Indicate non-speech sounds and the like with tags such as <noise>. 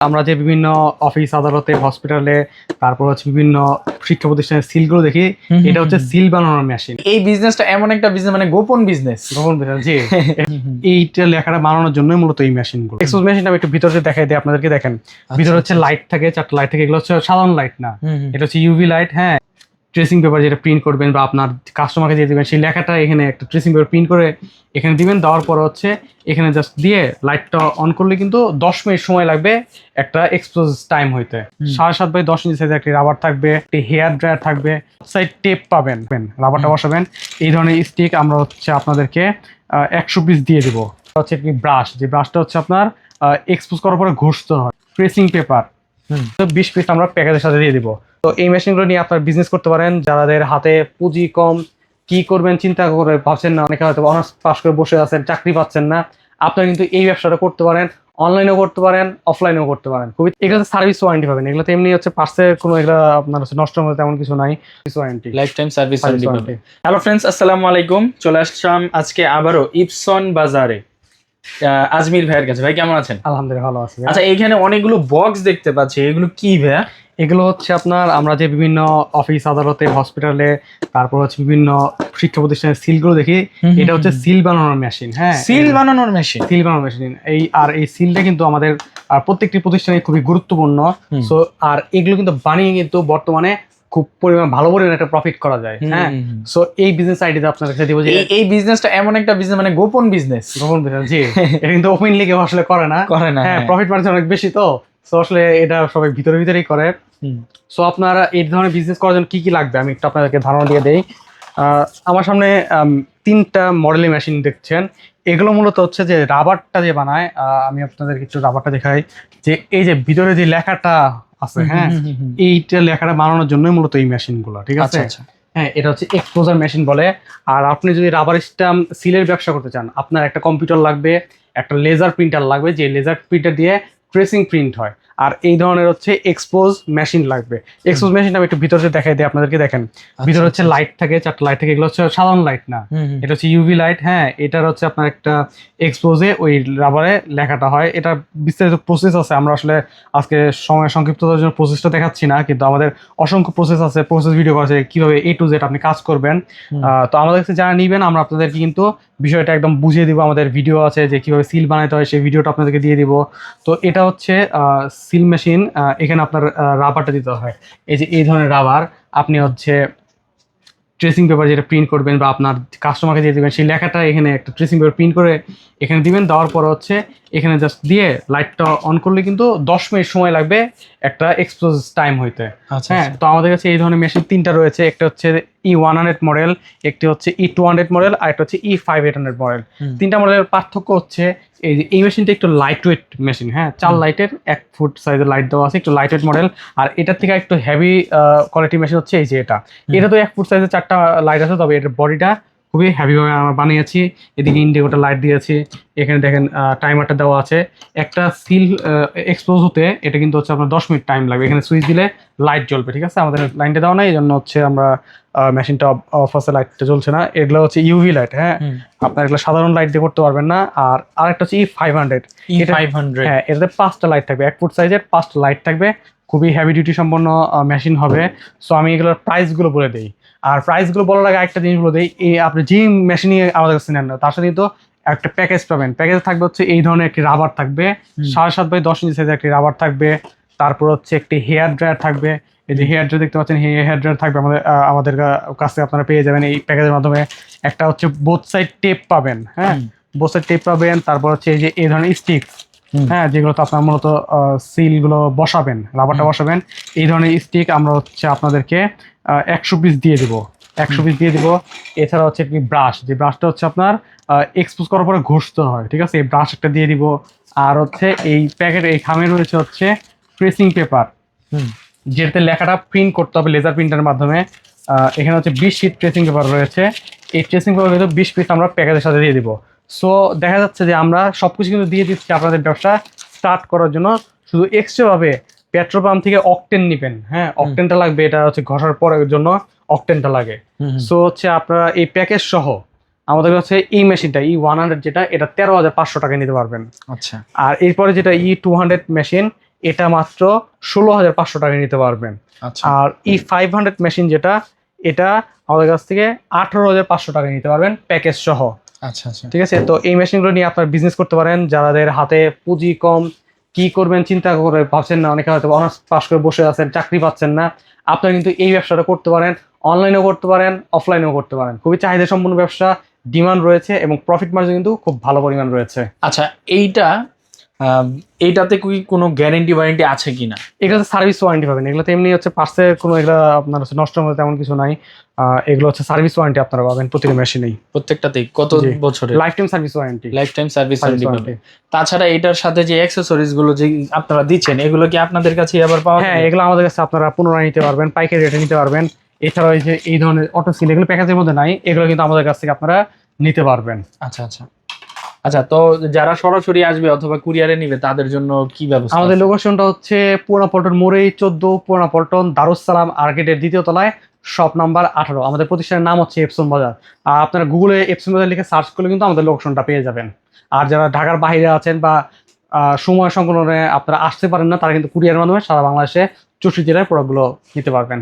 আমরা যে বিভিন্ন অফিস আদালতে হসপিটালে তারপর হচ্ছে বিভিন্ন শিক্ষা প্রতিষ্ঠানের সিলগুলো দেখি এটা হচ্ছে সিল বানানোর মেশিন এই বিজনেসটা এমন একটা বিজনেস মানে গোপন বিজনেস গোপন বিজনেস জি। <laughs> এইটা লেখাটা বানানোর জন্যই মূলত এই মেশিনগুলো এক্সপোজ মেশিন আমি একটু ভিতরে দেখাই দিই আপনাদেরকে দেখেন। ভিতরে হচ্ছে লাইট থাকে চারটা লাইট থাকে এগুলো হচ্ছে সাধারণ লাইট না। এটা হচ্ছে ইউভি লাইট হ্যাঁ। ট্রেসিং পেপার যেটা প্রিন্ট করবেন বা আপনার কাস্টমারকে দিয়ে দিবেন সেই লেখাটা এখানে একটা ট্রেসিং পেপার প্রিন্ট করে এখানে দিবেন। দেওয়ার পর হচ্ছে এখানে জাস্ট দিয়ে লাইটটা অন করলে কিন্তু দশ মিনিট সময় লাগবে একটা এক্সপোজ টাইম হইতে। সাড়ে সাত বাই দশ ইঞ্চি সাইজের একটি রাবার থাকবে একটি হেয়ার ড্রায়ার থাকবে সাইড টেপ পাবেন রাবারটা বসাবেন। এই ধরনের স্টিক আমরা হচ্ছে আপনাদেরকে একশো পিস দিয়ে দেবো। হচ্ছে একটি ব্রাশ যে ব্রাশটা হচ্ছে আপনার এক্সপোজ করার পরে ঘষতে হয়। প্রেসিং পেপার তো বিশ পিস আমরা প্যাকেজের সাথে দিয়ে দিব। তো এই মেশিনগুলো নিয়ে আপনার বিজনেস করতে পারেন। যাদের হাতে পুঁজি কম কি করবেন চিন্তা করে ভাবছেন না অনেকে হয়তো অনার্স পাস করে বসে আছেন চাকরি পাচ্ছেন না। আপনারা কিন্তু এই ব্যবসাটা করতে পারেন অনলাইনেও করতে পারেন অফলাইনেও করতে পারেন। খুবই এগুলোতে সার্ভিস ওয়ারেন্টি পাবেন। এগুলোতে এমনি হচ্ছে পার্সের কোনো এগুলো আপনার হচ্ছে নষ্ট হতে তেমন কিছু নাই। Warranty lifetime service warranty। Hello friends আসসালামু আলাইকুম। চলে আসলাম আজকে আবারও ইপসন বাজারে। আজমির ভাইয়ের কাছে। ভাই কেমন আছেন? আলহামদুলিল্লাহ ভালো আছে আচ্ছা এখানে অনেকগুলো বক্স দেখতে পাচ্ছি। এগুলো কি ভাইয়া? এগুলো হচ্ছে আপনার আমরা যে বিভিন্ন অফিস আদালতে হসপিটালে তারপর হচ্ছে বিভিন্ন শিক্ষা প্রতিষ্ঠানের সিলগুলো দেখি এটা হচ্ছে সিল বানানোর মেশিন হ্যাঁ? সিল বানানোর মেশিন সিল বানানোর মেশিন এই আর এই সিলটা কিন্তু আমাদের আর প্রত্যেকটি প্রতিষ্ঠানে খুবই গুরুত্বপূর্ণ। সো আর এগুলো কিন্তু বানিয়ে কিন্তু বর্তমানে খুব পরিমাণ ভালো পরিমাণ একটা প্রফিট করা যায় হ্যাঁ? সো এই বিজনেস আইডিয়া আপনার কাছে দিব যে এই বিজনেসটা এমন একটা বিজনেস মানে গোপন বিজনেস গোপন business, জি। <laughs> এটা কিন্তু ওপেনলি কেউ আসলে করে না। করে না হ্যাঁ হ্যাঁ। প্রফিট মার্জিন অনেক বেশি তো। সো আসলে এটা সবাই ভিতরে ভিতরেই করে। সো আপনারা এই ধরনের বিজনেস করার জন্য কি কি লাগবে? আমি একটু আপনাদেরকে ধারণা দিয়ে দেই। আহ, আমার সামনে তিনটা মডেলের মেশিন দেখছেন। এগুলো মূলত হচ্ছে যে রাবারটা যে বানায় আহ, আমি আপনাদেরকে একটু রাবারটা দেখাই। যে এই যে ভিতরে যে লেখাটা আছে হ্যাঁ। এইটা লেখাটা বানানোর জন্য মূলত এই মেশিনগুলো ঠিক আছে? আচ্ছা। আচ্ছা হ্যাঁ এটা হচ্ছে এক্সপোজার মেশিন বলে। আর আপনি যদি রাবার স্ট্যাম্প সিলের ব্যবসা করতে চান আপনার একটা কম্পিউটার লাগবে একটা লেজার প্রিন্টার লাগবে যে লেজার প্রিন্টার দিয়ে ট্রেসিং প্রিন্ট হয়। আর এই ধরনের হচ্ছে এক্সপোজ মেশিন লাগবে। এক্সপোজ মেশিন আমি একটু ভিতরে দেখাই দিই আপনাদেরকে দেখেন। ভিতরে হচ্ছে লাইট থাকে চারটা লাইট থাকে এগুলো হচ্ছে সাধারণ লাইট না। এটা হচ্ছে ইউভি লাইট হ্যাঁ এটার হচ্ছে আপনার একটা এক্সপোজে ওই রাবারে লেখাটা হয়। এটা বিস্তারিত প্রসেস আছে আমরা আসলে আজকে সময় সংক্ষিপ্ততার জন্য প্রসেসটা দেখাচ্ছি না কিন্তু আমাদের অসংখ্য প্রসেস আছে প্রসেস ভিডিও আছে কীভাবে এ টু জেড আপনি কাজ করবেন। আহ, তো আমাদের কাছে যারা নিবেন আমরা আপনাদেরকে কিন্তু বিষয়টা একদম বুঝিয়ে দিব, আমাদের ভিডিও আছে যে কীভাবে সিল বানাতে হয়, সেই ভিডিওটা আপনাদেরকে দিয়ে দিব। তো এটা হচ্ছে সিল মেশিন এখানে আপনার রাবারটা দিতে হয়। এই যে এই ধরনের রাবার আপনি হচ্ছে ট্রেসিং পেপার যেটা প্রিন্ট করবেন বা আপনার কাস্টমারকে দিয়ে দেবেন, সেই লেখাটা এখানে একটা ট্রেসিং পেপার প্রিন্ট করে এখানে দিবেন। দেওয়ার পর হচ্ছে এখানে জাস্ট দিয়ে লাইটটা অন করলে কিন্তু দশ মিনিট সময় লাগবে একটা এক্সপোজ টাইম হইতে। আচ্ছা হ্যাঁ তো আমাদের কাছে এই ধরনের মেশিন তিনটা রয়েছে একটা হচ্ছে ই ওয়ান হান্ড্রেড মডেল একটি হচ্ছে ই টু হান্ড্রেড মডেল আর একটা হচ্ছে E five eight hundred model. তিনটা মডেলের পার্থক্য হচ্ছে এই যে এই মেশিনটা একটু লাইট ওয়েট মেশিন হ্যাঁ চার লাইটের এক ফুট সাইজের লাইট দেওয়া আছে একটু লাইট ওয়েট মডেল আর এটার থেকে একটু হেভি কোয়ালিটি মেশিন হচ্ছে এই যে এটা। এটা তো এক ফুট সাইজের চারটা লাইট আছে তবে এটার বডিটা খুবই হেভিভাবে আমরা বানিয়েছি। এদিকে ইন্ডিগোটা লাইট দিয়েছি। এখানে দেখেন টাইমারটা দেওয়া আছে। একটা সিল এক্সপোজ হতে এটা কিন্তু হচ্ছে আপনার দশ মিনিট টাইম লাগবে। এখানে সুইচ দিলে লাইট জ্বলবে ঠিক আছে? আমাদের লাইনটা দেওয়া নাই এই জন্য হচ্ছে আমরা মেশিনটা অফ আছে লাইটটা জ্বলছে না। এগুলো হচ্ছে ইউভি লাইট হ্যাঁ? আপনার এগুলো সাধারণ লাইট দিয়ে করতে পারবেন না। আর আরেকটা হচ্ছে E five hundred E five hundred হ্যাঁ এটাতে পাঁচটা লাইট থাকবে। এক ফুট সাইজের পাঁচটা লাইট থাকবে। খুবই হেভি ডিউটি সম্পন্ন মেশিন হবে। সো আমি এগুলোর প্রাইসগুলো বলে দিই। আর প্রাইসগুলো বলার আগে একটা জিনিস বলে দিই এই আপনি যে মেশিনই আমাদের কাছে নেন তার সাথে তো একটা প্যাকেজ পাবেন। প্যাকেজ থাকবে হচ্ছে এই ধরনের একটি রাবার থাকবে সাড়ে সাত বাই দশ ইঞ্চি সাইজের একটি রাবার থাকবে। তারপর হচ্ছে একটি হেয়ার ড্রায়ার থাকবে। এই যে হেয়ার ড্রায়ার দেখতে পাচ্ছেন হেয়ার ড্রায়ার থাকবে আমাদের আমাদের কাছে আপনারা পেয়ে যাবেন এই প্যাকেজের মাধ্যমে। একটা হচ্ছে বোথ সাইড টেপ পাবেন হ্যাঁ? বোথ সাইড টেপ পাবেন তারপর হচ্ছে এই যে এই ধরনের স্টিক হুম। হ্যাঁ যেগুলো তো আপনার মূলত সিলগুলো বসাবেন রাবারটা বসাবেন এই ধরনের স্টিক আমরা হচ্ছে আপনাদেরকে একশো পিস দিয়ে দিব একশো পিস দিয়ে দিব। এছাড়া হচ্ছে একটি ব্রাশ যে ব্রাশটা হচ্ছে আপনার এক্সপোজ করার পরে ঘষতে হয় ঠিক আছে? এই ব্রাশ একটা দিয়ে দিব। আর হচ্ছে এই প্যাকেট এই খামে রয়েছে হচ্ছে প্রেসিং পেপার হুম। যেটাতে লেখাটা প্রিন্ট করতে হবে লেজার প্রিন্টারের মাধ্যমে। এখানে হচ্ছে বিশ শিট ট্রেসিং পেপার রয়েছে। এই ট্রেসিং পেপার কিন্তু বিশ পিস আমরা প্যাকেজের সাথে দিয়ে দিব। সো দেখা যাচ্ছে যে আমরা সবকিছু কিন্তু দিয়ে দিচ্ছি আপনাদের ব্যবসা স্টার্ট করার জন্য। শুধু এক্সট্রা ভাবে পেট্রোল পাম্প থেকে অকটেন নিবেন হ্যাঁ? অকটেনটা লাগবে এটা হচ্ছে ঘষার পরের জন্য অকটেনটা লাগে। সো হচ্ছে আপনারা এই প্যাকেজ সহ আমাদের কাছে এই মেশিনটা ই ওয়ান হান্ড্রেড যেটা এটা তেরো হাজার পাঁচশো টাকায় নিতে পারবেন। আচ্ছা। আর এরপরে যেটা ই টু হান্ড্রেড মেশিন এটা মাত্র ষোলো হাজার পাঁচশো টাকায় নিতে পারবেন। আচ্ছা। আর ই ফাইভ হান্ড্রেড মেশিন যেটা এটা আমাদের কাছ থেকে আঠারো হাজার পাঁচশো টাকায় নিতে পারবেন প্যাকেজ সহ। আচ্ছা আচ্ছা। ঠিক আছে? তো এই মেশিনগুলো নিয়ে আপনার বিজনেস করতে পারেন। যাদের হাতে পুঁজি কম কি করবেন চিন্তা করে ভাবছেন না অনেকে হয়তো অনার্স পাস করে বসে আছেন চাকরি পাচ্ছেন না। আপনারা কিন্তু এই ব্যবসাটা করতে পারেন। অনলাইনেও করতে পারেন অফলাইনেও করতে পারেন। খুবই চাহিদা সম্পন্ন ব্যবসা ডিমান্ড রয়েছে এবং প্রফিট মার্জিন কিন্তু খুব ভালো পরিমাণ রয়েছে। আচ্ছা এইটা এইটাতে কি কোনো গ্যারেন্টি ওয়ারেন্টি আছে কিনা? এগুলোতে সার্ভিস ওয়ারেন্টি পাবেন। এগুলোতে এমনি হচ্ছে পার্সে কোনো এগুলো আপনার হচ্ছে নষ্ট হতে তেমন কিছু নাই। এগুলো হচ্ছে সার্ভিস ওয়ারেন্টি আপনারা পাবেন প্রতিটা মেশিনেই প্রত্যেকটাতেই? কত। বছরের? Lifetime service warranty lifetime service warranty পাবে তাছাড়া এটার সাথে যে অ্যাক্সেসরিজগুলো যে আপনারা দিচ্ছেন এগুলো কি আপনাদের কাছে আবার পাওয়া হ্যাঁ এগুলো আমাদের কাছে আপনারা পুনরায় নিতে পারবেন পাইকারি রেটে নিতে পারবেন। এছাড়াও এই যে এই ধরনের অটো সিল এগুলো প্যাকেজের মধ্যে নাই এগুলো কিন্তু আমাদের কাছ থেকে আপনারা নিতে পারবেন। আচ্ছা আচ্ছা। আচ্ছা তো যারা সরাসরি আসবে অথবা কুরিয়ারে নিবে তাদের জন্য কি ব্যবস্থা আমাদের লোকেশনটা হচ্ছে পুরানা পল্টন মোড়েই চোদ্দ পুরানা পল্টন দারুসালাম আর্কেটের দ্বিতীয় তলায় শপ নাম্বার আঠারো। আমাদের প্রতিষ্ঠানের নাম হচ্ছে এপসন বাজার। আর আপনারা গুগলে এপসন বাজার লিখে সার্চ করলে কিন্তু আমাদের লোকেশনটা পেয়ে যাবেন। আর যারা ঢাকার বাইরে আছেন বা সময় সংকলনে আপনারা আসতে পারেন না তারা কিন্তু কুরিয়ারের মাধ্যমে সারা বাংলাদেশে চৌষট্টি জেলায় প্রোডাক্টগুলো নিতে পারবেন।